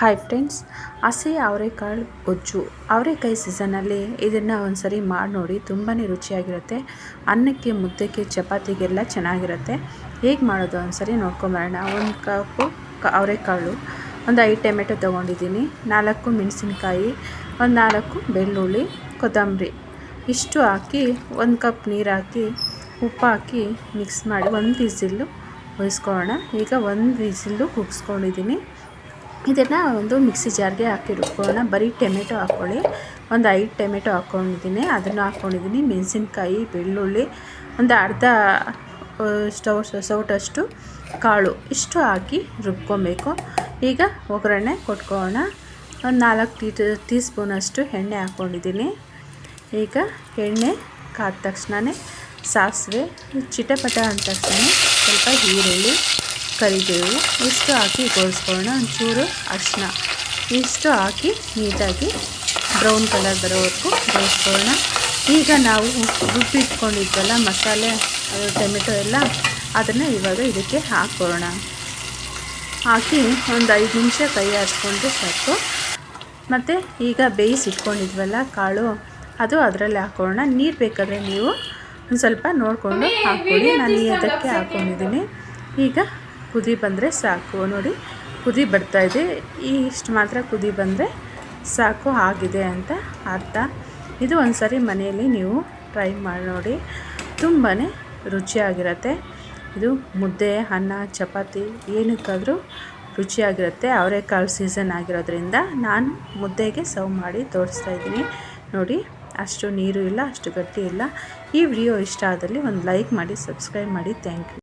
Hi friends ಹಸಿ ಅವರೆಕಾಳು ಗೊಜ್ಜು. ಅವರೆಕಾಯಿ ಸೀಸನಲ್ಲಿ ಇದನ್ನು ಒಂದ್ಸರಿ ಮಾಡಿ ನೋಡಿ ತುಂಬಾ ರುಚಿಯಾಗಿರುತ್ತೆ. ಅನ್ನಕ್ಕೆ ಮುದ್ದೆಗೆ ಚಪಾತಿಗೆಲ್ಲ ಚೆನ್ನಾಗಿರುತ್ತೆ. ಹೇಗೆ ಮಾಡೋದು ಒಂದ್ಸರಿ ನೋಡ್ಕೊಂಬರೋಣ. ಒಂದು ಕಪ್ಪು ಕ, ಅವರೆಕಾಳು, ಒಂದು ಐದು ಟೊಮೆಟೊ ತೊಗೊಂಡಿದ್ದೀನಿ. ನಾಲ್ಕು ಮೆಣಸಿನ್ಕಾಯಿ, ಒಂದು ನಾಲ್ಕು ಬೆಳ್ಳುಳ್ಳಿ, ಕೊತ್ತಂಬರಿ. ಇಷ್ಟು ಹಾಕಿ, ಒಂದು ಕಪ್ ನೀರು ಹಾಕಿ, ಉಪ್ಪು ಹಾಕಿ ಮಿಕ್ಸ್ ಮಾಡಿ, ಒಂದು ವಿಸಿಲ್ಲು ಉಯಿಸ್ಕೊಳ್ಳೋಣ ಈಗ ಒಂದು ವಿಸಿಲ್ಲು ಕುಗ್ಸ್ಕೊಂಡಿದ್ದೀನಿ ಇದನ್ನು ಒಂದು ಮಿಕ್ಸಿ ಜಾರ್ಗೆ ಹಾಕಿ ರುಬ್ಕೊಳ್ಳೋಣ. ಬರೀ ಟೊಮೆಟೊ ಹಾಕ್ಕೊಳ್ಳಿ ಒಂದು ಐದು ಟೊಮೆಟೊ ಹಾಕ್ಕೊಂಡಿದ್ದೀನಿ ಅದನ್ನು ಹಾಕ್ಕೊಂಡಿದ್ದೀನಿ ಮೆಣಸಿನ್ಕಾಯಿ, ಬೆಳ್ಳುಳ್ಳಿ, ಒಂದು ಅರ್ಧ ಸ್ಟವ್ ಸೌಟಷ್ಟು ಕಾಳು ಇಷ್ಟು ಹಾಕಿ ರುಬ್ಕೊಬೇಕು. ಈಗ ಒಗ್ಗರಣೆ ಕೊಟ್ಕೋಣ ಒಂದು ನಾಲ್ಕು ಟೀ ಟೀ ಸ್ಪೂನಷ್ಟು ಎಣ್ಣೆ ಹಾಕ್ಕೊಂಡಿದ್ದೀನಿ ಈಗ ಎಣ್ಣೆ ಕಾದ ತಕ್ಷಣವೇ ಸಾಸಿವೆ, ಚಿಟಪಟ ಅಂದ ತಕ್ಷಣ ಸ್ವಲ್ಪ ಈರುಳ್ಳಿ ಕರಿಬೇವು ಇಷ್ಟು ಹಾಕಿ ಗೋಳಿಸ್ಕೊಳ್ಳೋಣ ಒಂಚೂರು ಅರಿಶಿನ ಇಷ್ಟು ಹಾಕಿ ನೀಟಾಗಿ ಬ್ರೌನ್ ಕಲರ್ ಬರೋವರೆಗೂ ಬೇಯಿಸ್ಕೊಳ್ಳೋಣ. ಈಗ ನಾವು ರುಬ್ಬಿಟ್ಕೊಂಡಿದ್ವಲ್ಲ ಮಸಾಲೆ ಟೊಮೆಟೊ ಎಲ್ಲ, ಅದನ್ನು ಇವಾಗ ಇದಕ್ಕೆ ಹಾಕ್ಕೊಳ್ಳೋಣ. ಹಾಕಿ ಒಂದು ಐದು ನಿಮಿಷ ಕೈ ಆಡಿಸ್ಕೊಂಡ್ರೆ ಸಾಕು. ಮತ್ತು ಈಗ ಬೇಯಿಸಿಟ್ಕೊಂಡಿದ್ವಲ್ಲ ಕಾಳು, ಅದು ಅದರಲ್ಲಿ ಹಾಕ್ಕೊಳ್ಳೋಣ. ನೀರು ಬೇಕಾದರೆ ನೀವು ಒಂದು ಸ್ವಲ್ಪ ನೋಡಿಕೊಂಡು ಹಾಕ್ಕೊಳ್ಳಿ. ನಾನು ಅದಕ್ಕೆ ಹಾಕ್ಕೊಂಡಿದ್ದೀನಿ ಈಗ ಕುದಿ ಬಂದರೆ ಸಾಕು. ನೋಡಿ, ಕುದಿ ಬರ್ತಾಯಿದೆ ಇಷ್ಟು ಮಾತ್ರ ಕುದಿ ಬಂದರೆ ಸಾಕು, ಆಗಿದೆ ಅಂತ ಅರ್ಥ. ಇದು ಒಂದು ಸರಿ ಮನೆಯಲ್ಲಿ ನೀವು ಟ್ರೈ ಮಾಡಿ ನೋಡಿ. ತುಂಬಾ ರುಚಿಯಾಗಿರುತ್ತೆ. ಇದು ಮುದ್ದೆ, ಅನ್ನ, ಚಪಾತಿ, ಏನಕ್ಕಾದರೂ ರುಚಿಯಾಗಿರುತ್ತೆ. ಅವರೆಕಾಳು ಸೀಸನ್ ಆಗಿರೋದ್ರಿಂದ ನಾನು ಮುದ್ದೆಗೆ ಸರ್ವ್ ಮಾಡಿ ತೋರಿಸ್ತಾ ಇದ್ದೀನಿ. ನೋಡಿ, ಅಷ್ಟು ನೀರು ಇಲ್ಲ, ಅಷ್ಟು ಗಟ್ಟಿ ಇಲ್ಲ. ಈ ವಿಡಿಯೋ ಇಷ್ಟ ಆದಲ್ಲಿ ಒಂದು ಲೈಕ್ ಮಾಡಿ ಸಬ್ಸ್ಕ್ರೈಬ್ ಮಾಡಿ. Thank you